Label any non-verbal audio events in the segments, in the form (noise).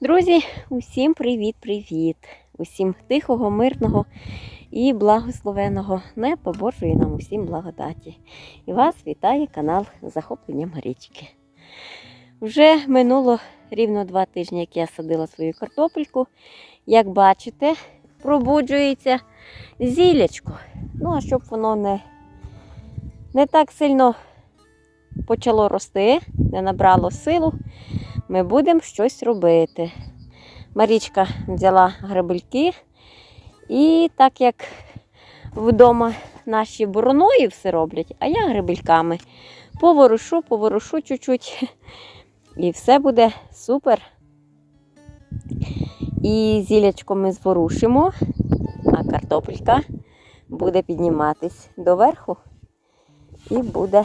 Друзі, усім привіт-привіт! Усім тихого, мирного і благословеного неба Божої нам усім благодаті. І вас вітає канал Захопленням Річки. Вже минуло рівно два тижні, як я садила свою картопельку. Як бачите, пробуджується зілячко. Ну, а щоб воно не, не так сильно почало рости, не набрало силу, ми будемо щось робити. Марічка взяла грабельки, і так як вдома наші бороною все роблять, а я грабельками поворушу, поворушу чуть-чуть, (laughs) і все буде супер. І зілячко ми зворушимо, а картопелька буде підніматись доверху, і буде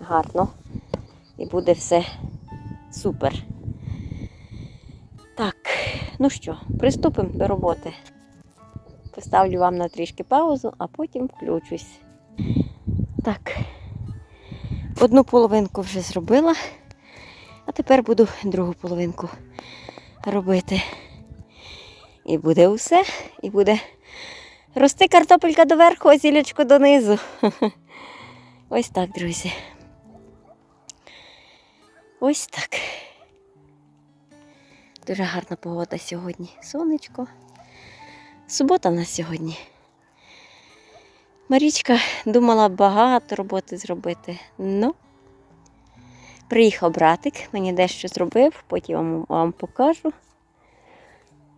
гарно, і буде все супер. Так, ну що, приступимо до роботи. Поставлю вам на трішки паузу, а потім включусь. Так, одну половинку вже зробила, а тепер буду другу половинку робити. І буде усе, і буде рости картопелька доверху, а зілячко донизу. (laughs) Ось так, друзі. Ось так. Дуже гарна погода сьогодні. Сонечко. Субота в нас сьогодні. Марічка думала багато роботи зробити. Ну, приїхав братик, мені дещо зробив, потім вам, вам покажу.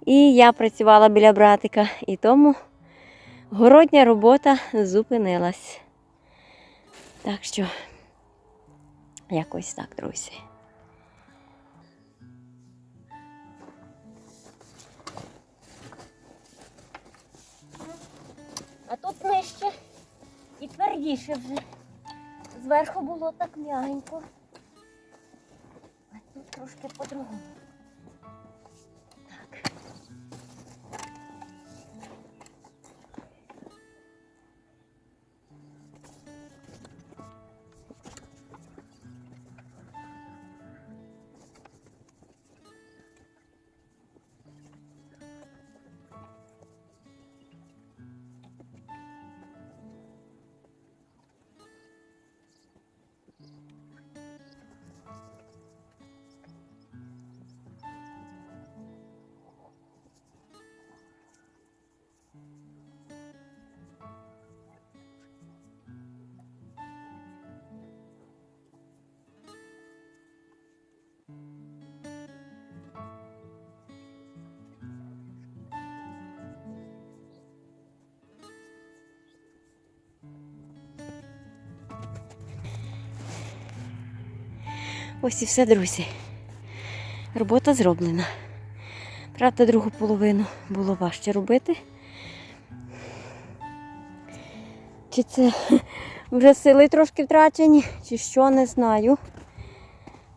І я працювала біля братика, і тому городня робота зупинилась. Так що, якось так, друзі. Твердіше вже. Зверху було так м'ягенько. А тут трошки по-другому. Ось і все, друзі. Робота зроблена. Правда, другу половину було важче робити. Чи це вже сили трошки втрачені, чи що, не знаю.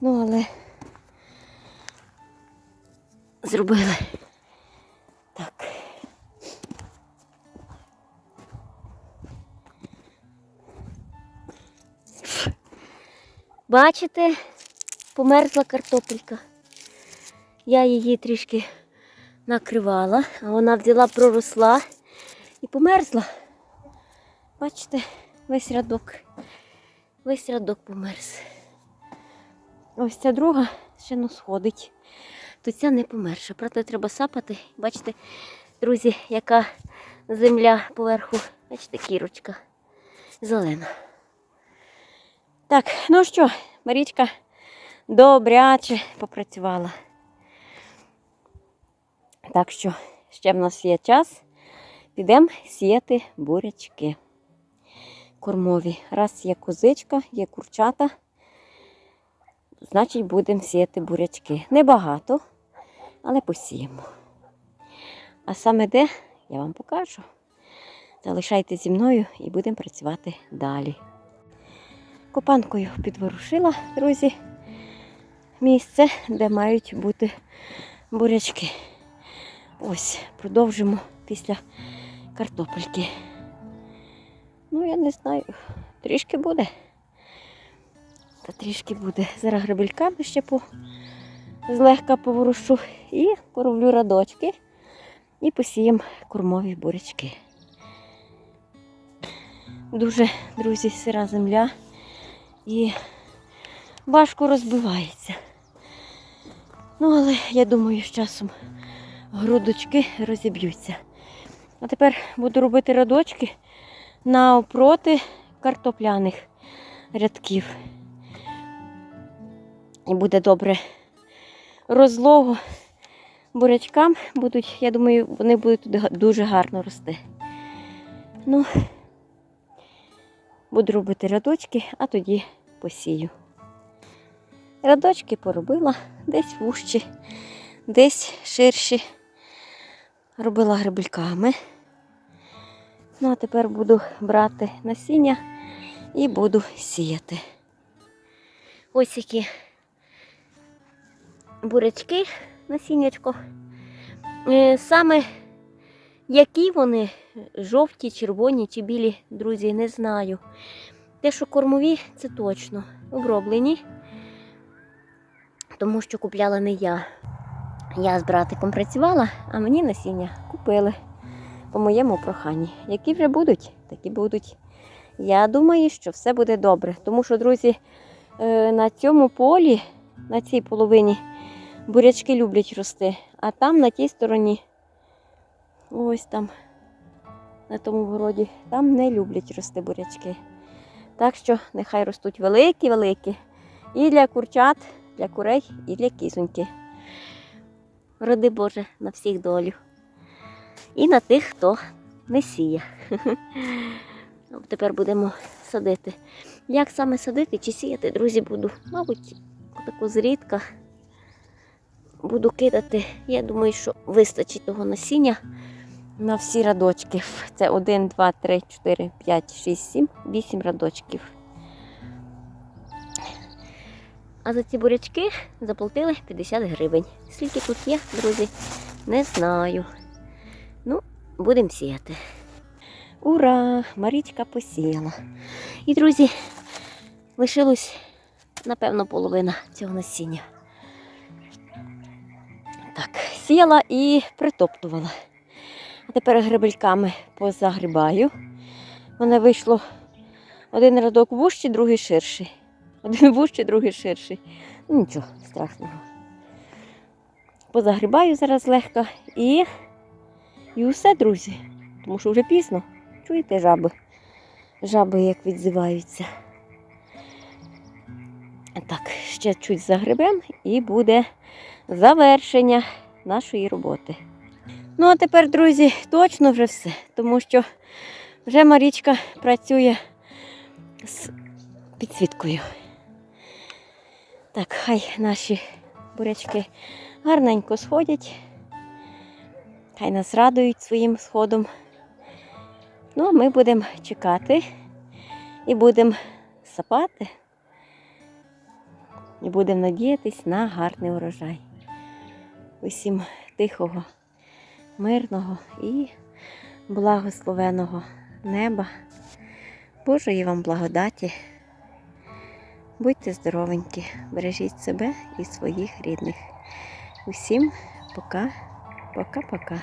Ну, але зробили. Так. Бачите, померзла картопелька. Я її трішки накривала, а вона взяла, проросла і померзла. Бачите, весь рядок. Весь рядок померз. Ось ця друга ще не сходить. То ця не померша. Правда, треба сапати. Бачите, друзі, яка земля поверху. Бачите, кірочка зелена. Так, ну що, Марічка добряче попрацювала. Так що ще в нас є час. Підемо сіяти бурячки кормові. Раз є козичка, є курчата, значить будемо сіяти бурячки. Небагато, але посіємо. А саме де, я вам покажу. Залишайтеся зі мною і будемо працювати далі. Копанкою підворушила, друзі, місце, де мають бути бурячки. Ось, продовжимо після картопельки. Ну, я не знаю, трішки буде. Та трішки буде. Зараз грабельками ще по, злегка поворушу і пороблю радочки і посіємо кормові бурячки. Дуже, друзі, сира земля і важко розбивається. Ну, але я думаю, з часом грудочки розіб'ються. А тепер буду робити радочки навпроти картопляних рядків. І буде добре розлого. Бурячкам будуть, я думаю, вони будуть туди дуже гарно рости. Ну, буду робити рядочки, а тоді посію. Рядочки поробила десь вужчі, десь ширші. Робила грибельками. Ну, а тепер буду брати насіння і буду сіяти. Ось які бурячки насіннячко. Е, Саме які вони жовті, червоні чи білі, друзі, не знаю. Те, що кормові, це точно оброблені, тому що купляла не я. Я з братиком працювала, а мені насіння купили по моєму проханні. Які вже будуть, такі будуть. Я думаю, що все буде добре. Тому що, друзі, е, на цьому полі, на цій половині, бурячки люблять рости, а там на тій стороні, ось там, на тому городі, там не люблять рости бурячки. Так що нехай ростуть великі-великі. І для курчат, для курей, і для кізоньки. Роди Боже на всіх долю. І на тих, хто не сіє. Тепер будемо садити. Як саме садити чи сіяти, друзі, буду, мабуть, таку зрідка буду кидати. Я думаю, що вистачить того насіння на всі радочки. Це 1, 2, 3, 4, 5, 6, 7, 8 радочків. А за ці бурячки заплатили 50 гривень. Скільки тут є, друзі, не знаю. Ну, будемо сіяти. Ура! Марічка посіяла. І, друзі, лишилось, напевно, половина цього насіння. Так, сіяла і притоптувала. А тепер грибельками позагрібаю. У вийшло один радок вужчий, другий ширший. Один вужчий, другий ширший. Ну, Нічого страшного. Позагрібаю зараз легко і, і усе, друзі. Тому що вже пізно. Чуєте жаби? Жаби як відзиваються. Так, ще чуть загребем і буде завершення нашої роботи. Ну, а тепер, друзі, точно вже все, тому що вже Марічка працює з підсвіткою. Так, хай наші бурячки гарненько сходять, хай нас радують своїм сходом. Ну, а ми будемо чекати і будемо сапати, і будемо надіятись на гарний урожай. Усім тихого, мирного і благословеного неба, Божої вам благодаті. Будьте здоровенькі, бережіть себе і своїх рідних. Усім пока, пока-пока.